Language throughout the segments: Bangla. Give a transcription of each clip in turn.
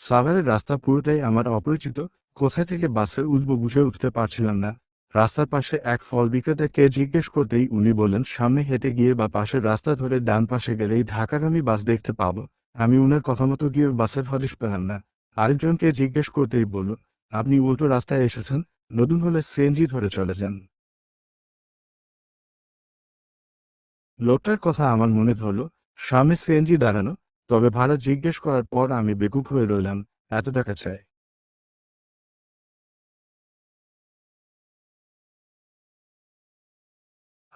সাভারের রাস্তা পুরোটাই আমার অপরিচিত। কোথা থেকে বাসের উঠবো বুঝে উঠতে পারছিলাম না। রাস্তার পাশে এক ফল বিক্রেতাকে জিজ্ঞেস করতেই উনি বললেন, সামনে হেঁটে গিয়ে বা পাশের রাস্তা ধরে ডান পাশে গেলেই ঢাকাগামী বাস দেখতে পাব। আমি উনার কথা মতো গিয়ে বাসের হদিশ পেলাম না। আরেকজনকে জিজ্ঞেস করতেই বলল, আপনি উল্টো রাস্তায় এসেছেন, নতুন হলে সিএনজি ধরে চলে যান। লোকটার কথা আমার মনে ধরল, সামনে সিএনজি দাঁড়ানো তবে ভাড়া জিজ্ঞেস করার পর আমি বেকুব হয়ে রইলাম, এত টাকা চাই।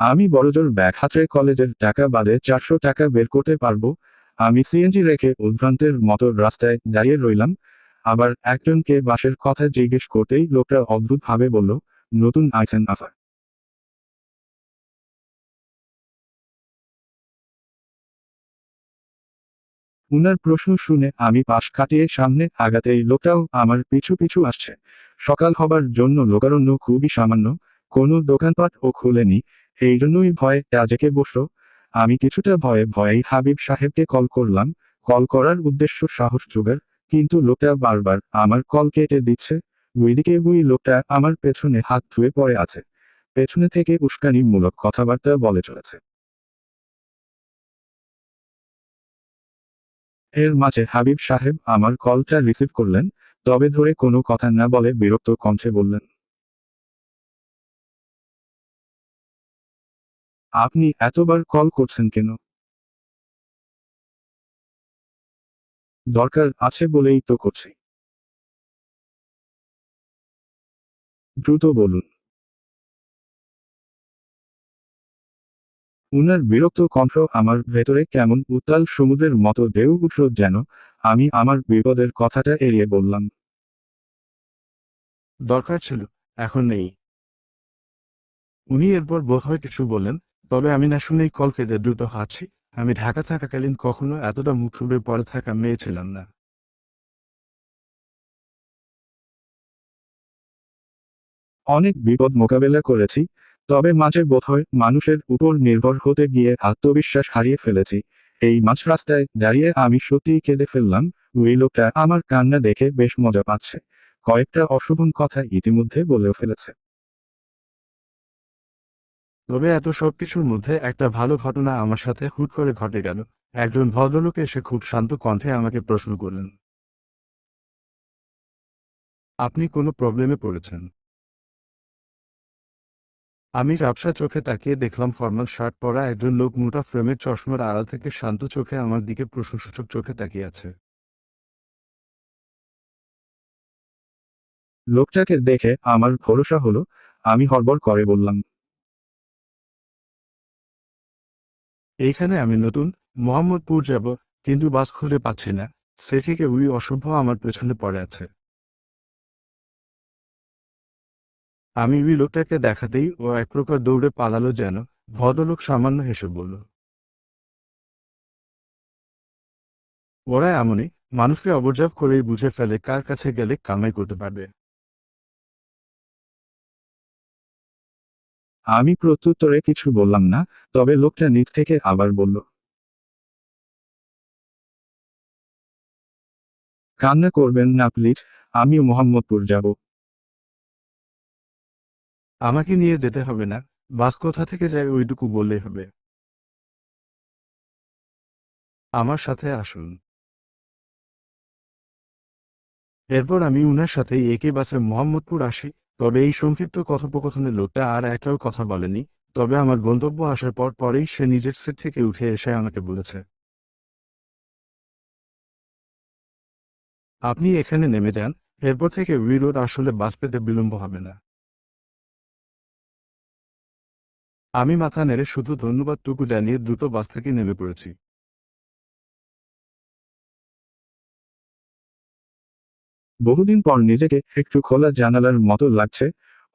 আমি বড়জোর ব্যাগ হাতে কলেজের টাকা বাদে চারশো টাকা বের করতে পারব, আমি সিএনজি রেখে উদ্ভ্রান্তের মতো রাস্তায় দাঁড়িয়ে রইলাম, আবার একজনকে বাসের কথা জিজ্ঞেস করতেই লোকটা অদ্ভুতভাবে বলল, নতুন আইসেন আফা। উনার প্রশ্ন শুনে আমি পাশ কাটিয়ে সামনে আগাতেই লোকটাও আমার পিছু পিছু আসছে। সকাল হবার জন্য লোকারণ্য খুবই সামান্য, কোনো দোকানপাট ও খুলেনি, এই জন্যই ভয়ে রাজেকে বসল। আমি কিছুটা ভয়ে ভয়েই হাবিব সাহেবকে কল করলাম, কল করার উদ্দেশ্য সাহস জোগাড় কিন্তু লোকটা বারবার আমার কল কেটে দিচ্ছে। ওইদিকে ওই লোকটা আমার পেছনে হাত ধুয়ে পড়ে আছে। পেছনে থেকে উস্কানিমূলক কথাবার্তা বলে চলেছে। এর মাঝে হাবিব সাহেব আমার কলটা রিসিভ করলেন, তবে ধরে কোনো কথা না বলে বিরক্ত কণ্ঠে বললেন, আপনি এতবার কল করছেন কেন? দরকার আছে বলেই তো করছি। দ্রুত বলুন। উনার বিরক্ত কণ্ঠ আমার ভেতরে কেমন উত্তাল সমুদ্রের মতো ঢেউ উঠল যেন আমি আমার বিপদের কথাটা এড়িয়ে বললাম। দরকার ছিল এখন নেই। উনি এরপর বোধহয় কিছু বললেন তবে আমি না শুনেই কল কেটে দ্রুত হাঁটছি। আমি ঢাকা থাকাকালীন কখনো এতটা মুখ থুবড়ে পড়ে থাকা মেয়ে ছিলাম না। অনেক বিপদ মোকাবেলা করেছি তবে মাঝে বোধহয় মানুষের উপর নির্ভর হতে গিয়ে আত্মবিশ্বাস হারিয়ে ফেলেছি। এই মাঝ রাস্তায় দাঁড়িয়ে আমি সত্যিই কেঁদে ফেললাম, ওই লোকটা আমার কান্না দেখে বেশ মজা পাচ্ছে। কয়েকটা অশুভন কথা ইতিমধ্যে বলেও ফেলেছে। তবে এত সবকিছুর মধ্যে একটা ভালো ঘটনা আমার সাথে হুট করে ঘটে গেল। একজন ভদ্রলোক এসে খুব শান্ত কণ্ঠে আমাকে প্রশ্ন করলেন, আপনি কোনো প্রবলেমে পড়েছেন? আমি ঝাপসা চোখে তাকিয়ে দেখলাম ফর্মাল শার্ট পরা একজন লোক মোটা ফ্রেমের চশমার আড়াল থেকে শান্ত চোখে আমার দিকে প্রশংসূচক চোখে তাকিয়ে আছে। লোকটাকে দেখে আমার ভরসা হলো, আমি হরবর করে বললাম, এইখানে আমি নতুন, মোহাম্মদপুর যাব, কিন্তু বাস খুঁজে পাচ্ছি না। সে থেকে ওই অসভ্য আমার পেছনে পড়ে আছে। আমি লোকটাকে দেখাতেই ও এক প্রকার দৌড়ে পালালো যেন ভদ্রলোক সামান্য হেসে বলল, ওরা এমনই, মানুষকে অবজার্ভ করেই বুঝে ফেলে কার কাছে গেলে কামাই করতে পারবে। আমি প্রত্যুত্তরে কিছু বললাম না, তবে লোকটা নিজ থেকে আবার বলল, কান্না করবেন না, প্লিজ, আমি মোহাম্মদপুর যাব। আমাকে নিয়ে যেতে হবে না। বাস কোথা থেকে যায় ওইটুকু বললেই হবে। আমার সাথে আসুন। এরপর আমি উনার সাথে একে বাসে মোহাম্মদপুর আসি। তবে এই সংক্ষিপ্ত কথোপকথনে লোকটা আর একটাও কথা বলেনি। তবে আমার গন্তব্য আসার পর পরেই সে নিজের সিট থেকে উঠে এসে আমাকে বলেছে। আপনি এখানে নেমে যান। এরপর থেকে উই রোড আসলে বাস পেতে বিলম্ব হবে না। আমি মাথা নেড়ে শুধু ধন্যবাদটুকু জানিয়ে দ্রুত বাস থেকে নেমে পড়েছি। বহুদিন পর নিজেকে একটু খোলা জানালার মতো লাগছে।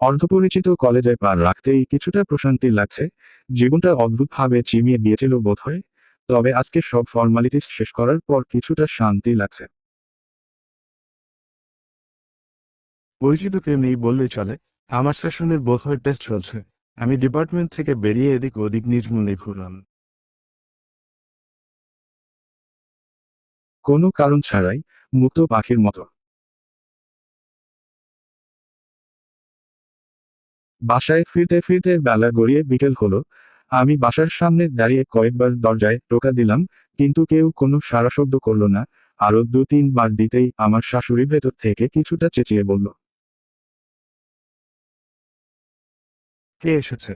অর্ধপরিচিত কলেজে পা রাখতেই কিছুটা প্রশান্তি লাগছে। জীবনটা অদ্ভুতভাবে চিমিয়ে গিয়েছিল বোধহয়। তবে আজকে সব ফর্মালিটিস শেষ করার পর কিছুটা শান্তি লাগছে। পরিচিত কেউ নেই বললেই চলে। আমার সেশনের বোধহয় টেস্ট চলছে। আমি ডিপার্টমেন্ট থেকে বেরিয়ে এদিক ওদিক নিজ মনে ঘুরলাম। কোনো কারণ ছাড়াই মুক্ত পাখির মতো। বাসায় ফিরতে ফিরতে বেলা গড়িয়ে বিকেল হলো। আমি বাসার সামনে দাঁড়িয়ে কয়েকবার দরজায় টোকা দিলাম, কিন্তু কেউ কোনো সারা শব্দ করল না। আরও দু তিনবার দিতেই আমার শাশুড়ি ভেতর থেকে কিছুটা চেঁচিয়ে বলল কে এসেছে?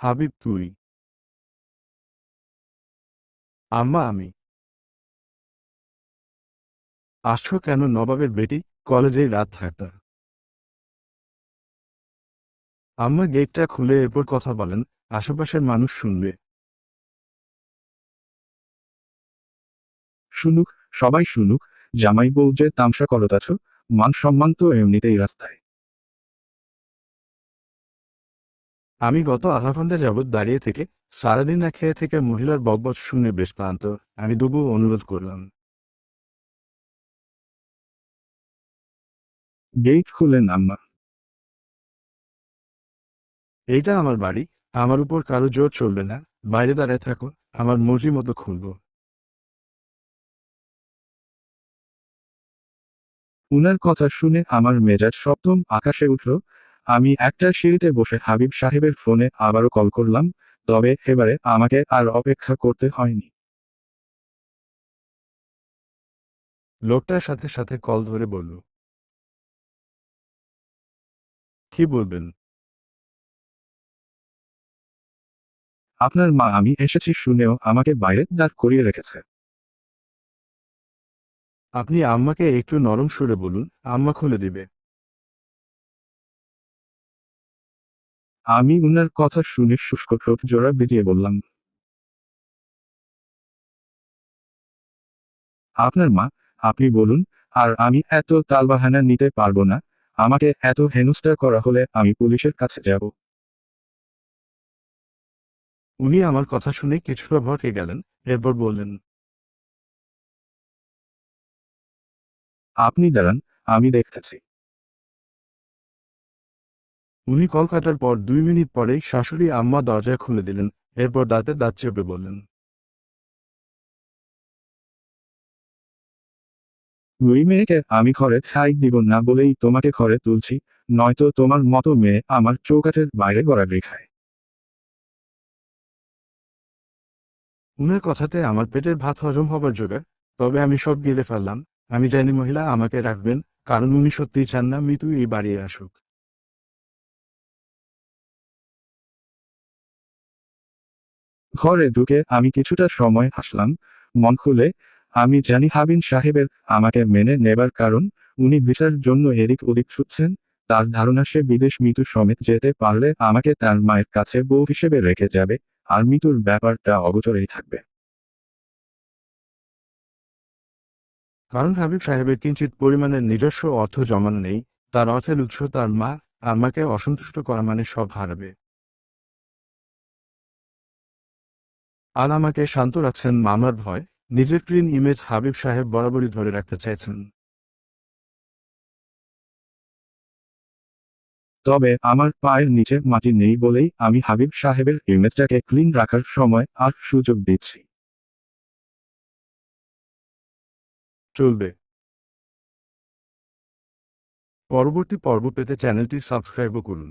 হাবিব তুই। আম্মা আমি। আসছো কেন নবাবের বেটি? কলেজেই রাত থাকতা আম্মা গেটটা খুলে এরপর কথা বলেন, আশেপাশের মানুষ শুনবে। শুনুক, সবাই শুনুক, জামাই বউ যে তামসা করতাছ মান সম্মান তো এমনিতেই রাস্তায়। আমি গত আধা ঘণ্টা যাবৎ দাঁড়িয়ে থেকে সারাদিন না খেয়ে থেকে মহিলার বকবক শুনে বেশ ক্লান্ত। আমি দুবু অনুরোধ করলাম। গেট খুলেন আম্মা। এইটা আমার বাড়ি। আমার উপর কারও জোর চলবে না। বাইরে দাঁড়ায় থাকো। আমার মর্জি মতো খুলবো। উনার কথা শুনে আমার মেজাজ সপ্তম আকাশে উঠল। আমি একটা সিঁড়িতে বসে হাবিব সাহেবের ফোনে আবারও কল করলাম তবে এবারে আমাকে আর অপেক্ষা করতে হয়নি। লোকটার সাথে সাথে কল ধরে বলল কি বলবেন? আপনার মা আমি এসেছি শুনেও আমাকে বাইরে দাঁড় করিয়ে রেখেছে। আপনি আম্মাকে একটু নরম সুরে বলুন আম্মা খুলে দিবে। আমি উনার কথা শুনে শুষ্ক ঠোঁট জোড়া বেজিয়ে বললাম, আপনার মা, আপনি বলুন, আর আমি এত তালবাহানা নিতে পারব না, আমাকে এত হেনস্থা করা হলে আমি পুলিশের কাছে যাব। উনি আমার কথা শুনে কিছুটা ভরকে গেলেন, এরপর বললেন, আপনি দাঁড়ান, আমি দেখতেছি। উনি কল কাটার পর দুই মিনিট পরেই শাশুড়ি আম্মা দরজা খুলে দিলেন, এরপর দাঁতে দাঁত চেপে বললেন, ওই মেয়েকে আমি ঘরে ঠাই দিব না বলেই তোমাকে ঘরে তুলছি, নয়তো তোমার মতো মেয়ে আমার চৌকাঠের বাইরে গড়াগড়ি খায় উনার কথাতে আমার পেটের ভাত হজম হবার জোগাড়, তবে আমি সব গিলে ফেললাম, আমি জানি মহিলা আমাকে রাখবেন, কারণ উনি সত্যিই চান না মিতু এই বাড়ি আসুক। ঘরে ঢুকে আমি কিছুটা সময় হাসলাম। মন খুলে, আমি জানি হাবিন সাহেবের আমাকে মেনে নেবার কারণ, উনি ভিসার জন্য এদিক ওদিক ছুটছেন, তার ধারণা সে বিদেশ মিতু সমেত যেতে পারলে আমাকে তার মায়ের কাছে বউ হিসেবে রেখে যাবে, আর মিতুর ব্যাপারটা অগোচরেই থাকবে। কারণ হাবিব সাহেবের কিঞ্চিত পরিমাণের নিজস্ব অর্থ জমানো নেই, তার অর্থের উৎস তার মা, আমাকে অসন্তুষ্ট করা মানে সব হারাবে। আর আমাকে শান্ত রাখছেন মামলার ভয়। নিজের ক্লিন ইমেজ হাবিব সাহেব বরাবরই ধরে রাখতে চাইছেন। তবে আমার পায়ের নিচে মাটি নেই বলেই আমি হাবিব সাহেবের ইমেজটাকে ক্লিন রাখার সময় আর সুযোগ দিচ্ছি। চলবে। পরবর্তী পর্ব পেতে চ্যানেলটি সাবস্ক্রাইবও করুন।